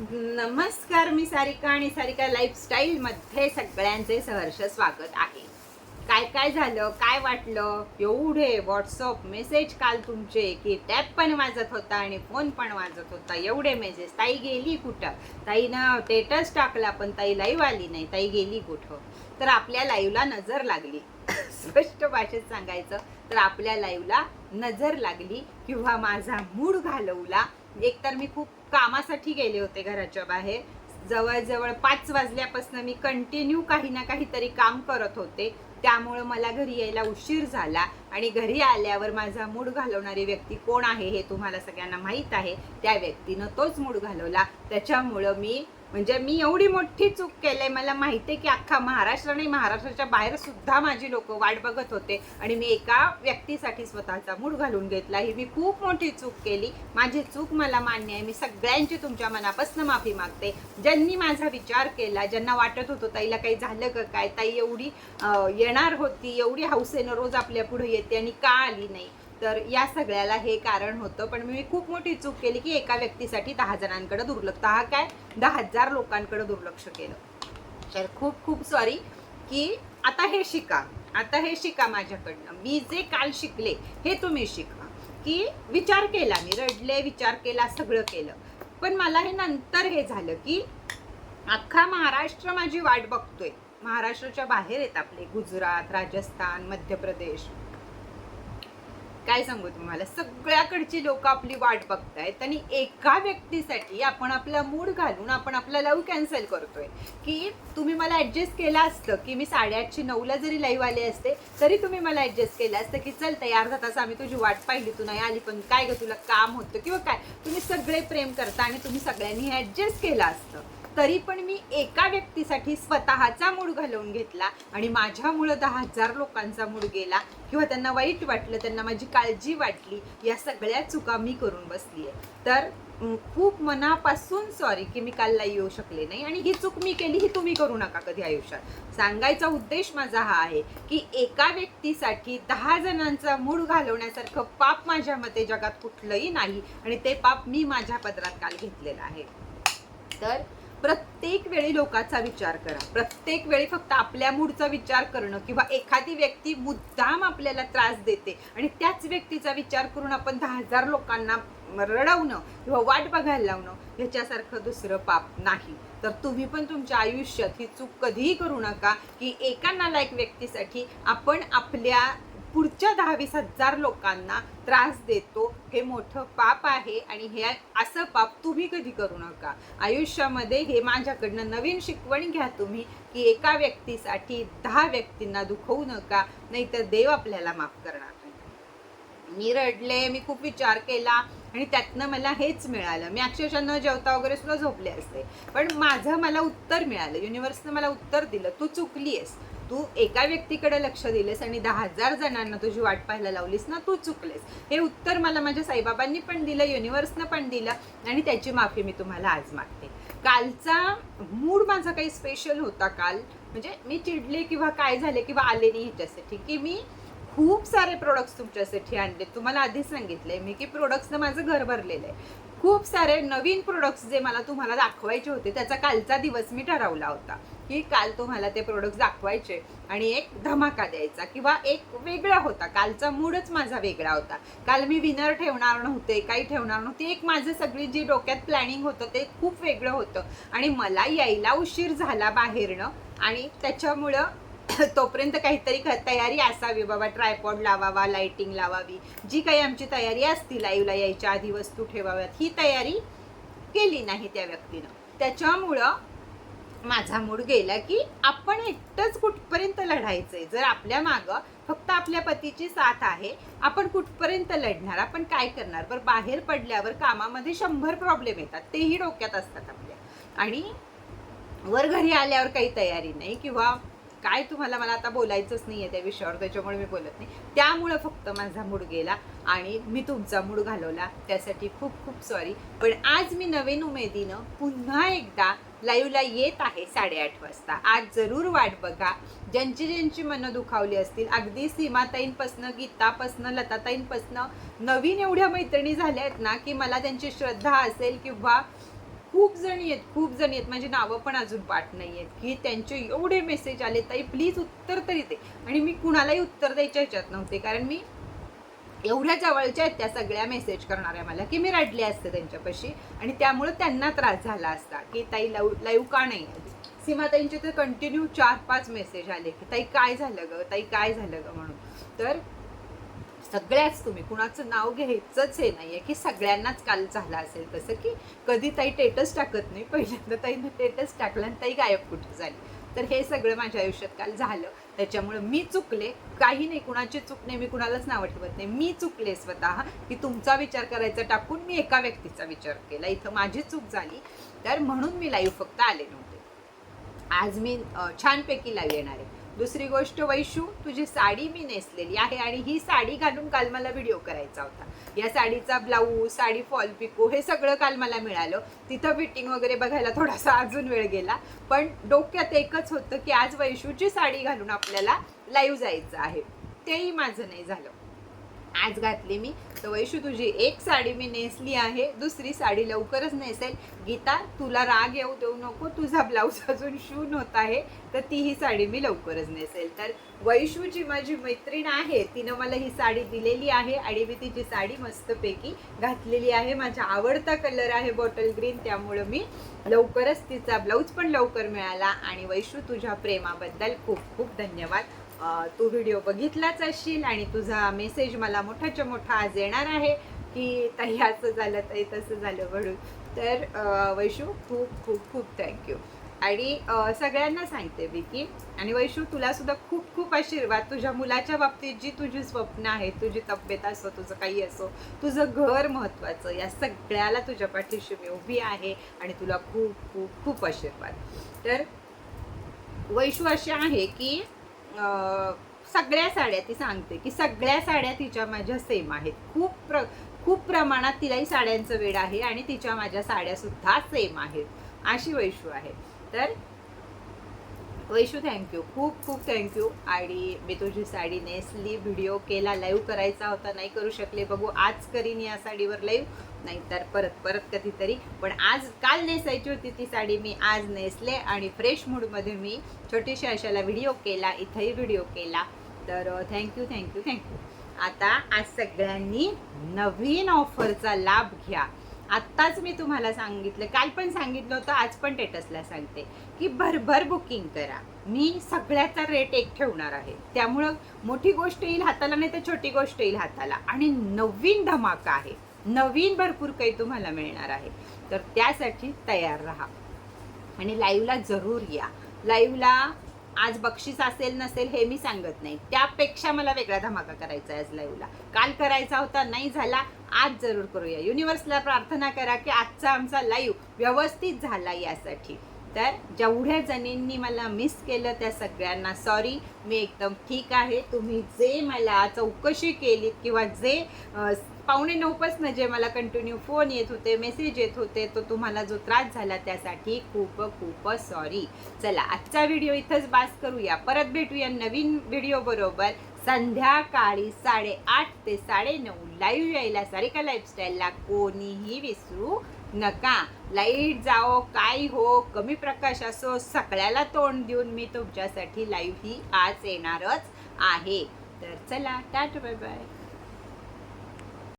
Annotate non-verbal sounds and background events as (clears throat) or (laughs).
नमस्कार मी सारिका आणि सारिका लाईफस्टाईल मध्ये सगळ्यांचे सहर्ष स्वागत आहे. काय काय झालं? काय वाटलं? एवढे व्हॉट्सअप मेसेज काल तुमचे की टॅप पण वाजत होता आणि फोन पण वाजत होता. एवढे मेसेज ताई गेली कुठं? ताईनं स्टेटस टाकला पण ताई लाईव्ह आली नाही. ताई गेली कुठं? तर आपल्या लाईव्हला नजर लागली. (coughs) स्पष्ट भाषेत सांगायचं तर आपल्या लाईव्हला नजर लागली किंवा माझा मूड घालवला. एकतर मी खूप कामासाठी गेले होते घराच्या बाहेर. जवळजवळ पाच वाजल्यापासून मी कंटिन्यू काही ना काहीतरी काम करत होते. त्यामुळं मला घरी यायला उशीर झाला आणि घरी आल्यावर माझा मूड घालवणारी व्यक्ती कोण आहे हे तुम्हाला सगळ्यांना माहीत आहे. त्या व्यक्तीनं तोच मूड घालवला. त्याच्यामुळं मी म्हणजे मी एवढी मोठी चूक केलंय मला माहिती आहे की अख्खा महाराष्ट्र आणि महाराष्ट्राच्या बाहेर सुद्धा माझी लोक वाट बघत होते आणि मी एका व्यक्तीसाठी स्वतःचा मूड घालून घेतला. ही मी खूप मोठी चूक केली. माझी चूक मला मान्य आहे. मी सगळ्यांची तुमच्या मनापासून माफी मागते. ज्यांनी माझा विचार केला ज्यांना वाटत होतं ताईला काही झालं का काय ताई एवढी येणार होती एवढी हौसेनं रोज आपल्या पुढे येते आणि का आली नाही. तर या सगळ्याला हे कारण होतं. पण मी खूप मोठी चूक केली की एका व्यक्तीसाठी दहा जणांकडे दुर्लक्ष दहा काय? दहा हजार लोकांकडे दुर्लक्ष केलं. तर खूप खूप सॉरी की आता हे शिका. आता हे शिका माझ्याकडनं. मी जे काल शिकले हे तुम्ही शिका. की विचार केला मी रडले विचार केला सगळं केलं. पण मला हे नंतर हे झालं की अख्खा महाराष्ट्र माझी वाट बघतोय. महाराष्ट्राच्या बाहेर आहेत आपले. गुजरात राजस्थान मध्य प्रदेश. काय सांगू तुम्हाला? सगळ्याकडची लोक आपली वाट बघतायत आणि एका व्यक्तीसाठी आपण आपला मूड घालून आपण आपला लव कॅन्सल करतोय. की तुम्ही मला ऍडजस्ट केलं असतं की मी साडेआठशे नऊला जरी लाईव्ह आले असते तरी तुम्ही मला ऍडजस्ट केलं असतं की चल तयार अर्धा तास आम्ही तुझी वाट पाहिली तू नाही आली पण काय गं तुला काम होतं किंवा काय? तुम्ही सगळे प्रेम करता आणि तुम्ही सगळ्यांनी हे ऍडजस्ट केलं असतं. तरी पण मी एका व्यक्तीसाठी स्वतःचा मूड घालवून घेतला आणि माझ्यामुळं दहा हजार लोकांचा मूड गेला. किंवा त्यांना वाईट वाटलं त्यांना माझी काळजी वाटली या सगळ्या चुका मी करून बसली आहे तर खूप मनापासून सॉरी की मी कालला येऊ शकले नाही आणि ही चूक मी केली ही तुम्ही करू नका कधी आयुष्यात. सांगायचा उद्देश माझा हा आहे की एका व्यक्तीसाठी दहा जणांचा मूड घालवण्यासारखं पाप माझ्या मते जगात कुठलंही नाही आणि ते पाप मी माझ्या पदरात काल घेतलेलं आहे. तर प्रत्येक वेळी लोकांचा विचार करा. प्रत्येक वेळी फक्त आपल्या मूडचा विचार करणं किंवा एखादी व्यक्ती मुद्दाम आपल्याला त्रास देते आणि त्याच व्यक्तीचा विचार करून आपण दहा हजार लोकांना रडवणं किंवा वाट बघायला लावणं ह्याच्यासारखं दुसरं पाप नाही. तर तुम्ही पण तुमच्या आयुष्यात ही चूक कधीही करू नका की एका नालायक व्यक्तीसाठी आपण आपल्या पुढच्या दहा वीस हजार लोकांना त्रास देतो हे मोठं पाप आहे आणि हे असं पाप तुम्ही कधी करू नका. आयुष्यामध्ये हे माझ्याकडनं नवीन शिकवण घ्या तुम्ही की एका व्यक्तीसाठी दहा व्यक्तींना दुखवू नका नाहीतर देव आपल्याला माफ करणार नाही. मी रडले मी खूप विचार केला आणि त्यातनं मला हेच मिळालं. मी अक्षरशः न जेवता वगैरे सुद्धा झोपले असते. पण माझं मला उत्तर मिळालं. युनिव्हर्सनं मला उत्तर दिलं तू चुकली आहेस. तू एका व्यक्तीकडे लक्ष दिलेस आणि दहा हजार जणांना तुझी वाट पाहायला लावलीस ना तू चुकलेस. हे उत्तर मला माझ्या साईबाबांनी पण दिलं युनिव्हर्सनं पण दिलं आणि त्याची माफी मी तुम्हाला आज मागते. कालचा मूड माझा काही स्पेशल होता काल. म्हणजे मी चिडले किंवा काय झाले किंवा आले नाही ह्याच्यासाठी. की मी खूप सारे प्रोडक्ट्स तुमच्यासाठी आणले. तुम्हाला आधीच सांगितलंय मी की प्रोडक्ट्सनं माझं घर भरलेलं आहे. खूप सारे नवीन प्रोडक्ट्स जे मला तुम्हाला दाखवायचे होते त्याचा कालचा दिवस मी ठरवला होता. की काल तुम्हाला ते प्रोडक्ट दाखवायचे आणि एक धमाका द्यायचा किंवा एक वेगळा होता. कालचा मूडच माझा वेगळा होता. काल मी विनर ठेवणार नव्हते काही ठेवणार नव्हते. एक माझं सगळी जी डोक्यात प्लॅनिंग होतं ते खूप वेगळं होतं. आणि मला यायला उशीर झाला बाहेरनं आणि त्याच्यामुळं (clears throat) तोपर्यंत काहीतरी ख- तयारी असावी. बाबा ट्रायपॉड लावावा लाइटिंग लावावी. जी काही आमची तयारी असती लाईव्हला यायच्या आधी वस्तू ठेवाव्यात ही तयारी केली नाही त्या व्यक्तीनं. त्याच्यामुळं माझा मूड गेला की आपण एकटंच कुठपर्यंत लढायचंय? जर आपल्या मागं फक्त आपल्या पतीची साथ आहे आपण कुठपर्यंत लढणार? आपण काय करणार? बरं बाहेर पडल्यावर कामामध्ये शंभर प्रॉब्लेम येतात. तेही डोक्यात असतात आपल्या. आणि वर घरी आल्यावर काही तयारी नाही किंवा काय तुम्हाला मला आता बोलायचंच नाही आहे त्या विषयावर त्याच्यामुळे मी बोलत नाही. त्यामुळं फक्त माझा मूड गेला आणि मी तुमचा मूड घालवला. त्यासाठी खूप खूप सॉरी पण आज मी नवीन उमेदीनं पुन्हा एकदा लाईव्हला येत आहे साडेआठ वाजता. आज जरूर वाट बघा. ज्यांची ज्यांची मनं दुखावली असतील अगदी सीमाताईंपासनं गीतापासनं लताताईंपासनं नवीन एवढ्या मैत्रिणी झाल्या आहेत ना की मला त्यांची श्रद्धा असेल किंवा खूप जणी आहेत खूप जणी आहेत. माझी नावं पण अजून पाठ नाही आहेत. की त्यांचे एवढे मेसेज आले ताई प्लीज उत्तर तरी दे. आणि मी कुणालाही उत्तर द्यायच्या ह्याच्यात नव्हते. कारण मी एवढ्या जवळच्या आहेत त्या सगळ्या मेसेज करणाऱ्या मला की मी रडले असते त्यांच्यापाशी. आणि त्यामुळे त्यांना त्रास झाला असता की ताई लाईव्ह लाईव्ह का नाही? सीमाताईंचे तर कंटिन्यू चार पाच मेसेज आले की ताई काय झालं गं? ताई काय झालं गं? म्हणून. तर सगळ्याच तुम्ही कुणाचं नाव घ्यायचंच हे नाही आहे की सगळ्यांनाच काल झालं असेल तसं की कधी ताई टेटस टाकत नाही पहिल्यांदा ताईनं टेटस टाकलं आणि ताई गायब कुठे झाली. तर हे सगळं माझ्या आयुष्यात काल झालं. त्याच्यामुळे मी चुकले काही नाही कुणाची चूक नाही मी कुणालाच नाव ठेवत नाही. मी चुकले स्वतः की तुमचा विचार करायचा टाकून मी एका व्यक्तीचा विचार केला. इथं माझी चूक झाली तर म्हणून मी लाईव्ह फक्त आले नव्हते. आज मी छानपैकी लाईव्ह येणार आहे. दुसरी गोष्ट वैशू तुझी साडी मी नेसलेली आहे आणि ही साडी घालून काल मला व्हिडिओ करायचा होता. या साडीचा ब्लाऊज साडी फॉल पिको हे सगळं काल मला मिळालं. तिथं फिटिंग वगैरे बघायला थोडासा अजून वेळ गेला. पण डोक्यात एकच होतं की आज वैशूची साडी घालून आपल्याला लाईव्ह जायचं आहे. तेही माझं नाही झालं. आज घातली मी. तर वैशू तुझी एक साडी मी नेसली आहे. दुसरी साडी लवकरच नेसेल. गीता तुला राग येऊ देऊ नको. तुझा ब्लाऊज (laughs) अजून शून होत आहे. तर तीही साडी मी लवकरच नेसेल. तर वैशूची माझी मैत्रीण आहे. तिनं मला ही साडी दिलेली आहे आणि मी तिची साडी मस्तपैकी घातलेली आहे. माझा आवडता कलर आहे बॉटल ग्रीन. त्यामुळं मी लवकरच तिचा ब्लाऊज पण लवकर मिळाला. आणि वैशू तुझ्या प्रेमाबद्दल खूप खूप धन्यवाद. तू व्हिडिओ बघितलाच असशील आणि तुझा मेसेज मला मोठाच्या मोठा आज येणार आहे की ताई असं झालं ताई तसं झालं म्हणून. तर वैशू खूप खूप खूप थँक्यू आणि सगळ्यांना सांगते मी की आणि वैशू तुला सुद्धा खूप खूप आशीर्वाद. तुझ्या मुलाच्या बाबतीत जी तुझी स्वप्न आहेत तुझी तब्येत असो तुझं काही असो तुझं घर महत्त्वाचं या सगळ्याला तुझ्या पाठीशी मी उभी आहे आणि तुला खूप खूप खूप आशीर्वाद. तर वैशू असे आहे की सगळ्या साड्या ती सांगते की सगळ्या साड्या तिच्या माझ्या सेम आहेत. खूप प्र खूप प्रमाणात तिलाही साड्यांचं वेळ आहे आणि तिच्या माझ्या साड्या सुद्धा सेम आहेत. अशी वैशू आहे. तर वैशू थँक्यू खूप खूप थँक्यू आणि मी तुझी साडी नेसली व्हिडिओ केला लाईव्ह करायचा होता नाही करू शकले. बघू आज करीन या साडीवर लाईव्ह नाहीतर परत परत कधीतरी. पण आज काल नेसायची होती ती साडी. मी आज नेसले आणि फ्रेश मूडमध्ये मी छोटीशी अशाला व्हिडिओ केला इथंही व्हिडिओ केला. तर थँक्यू थँक्यू थँक्यू आता आज सगळ्यांनी नवीन ऑफरचा लाभ घ्या. आत्ताच मी तुम्हाला सांगितलं काल पण सांगितलं होतं आज पण टेटसला सांगते की भरभर बुकिंग करा. मी सगळ्याचा रेट एक ठेवणार आहे. त्यामुळं मोठी गोष्ट येईल हाताला नाही तर छोटी गोष्ट येईल हाताला. आणि नवीन धमाका आहे. नवीन भरपूर काही तुम्हाला मिळणार आहे. तर त्यासाठी तयार राहा. आणि लाईव्हला जरूर या. लाईव्हला आज बक्षीस असेल नसेल हे मी सांगत नाही. त्यापेक्षा मला वेगळा धमाका करायचा आहे आज लाईव्हला काल करायचा होता नाही झाला आज जरूर करूया. युनिव्हर्सला प्रार्थना करा की आजचा आमचा लाईव्ह व्यवस्थित झाला यासाठी. तर जेवढ्या जणींनी मला मिस केलं त्या सगळ्यांना सॉरी मी एकदम ठीक आहे. तुम्ही जे मला चौकशी केलीत किंवा जे पावणे नऊपासनं जे म्हणजे मला कंटिन्यू फोन येत होते मेसेज येत होते तो तुम्हाला जो त्रास झाला त्यासाठी खूप खूप सॉरी चला आजचा व्हिडिओ इथंच बास करूया. परत भेटूया नवीन व्हिडिओबरोबर संध्याकाळी साडेआठ ते साडेनऊ. लाईव्ह यायला सारिका लाईफस्टाईलला कोणीही विसरू नका. लाइट जाओ काय हो कमी प्रकाश असो सगळ्याला तोंड देऊन मी तुमच्यासाठी लाईव्ह ही आज येणारच आहे. तर चला टाट बाय बाय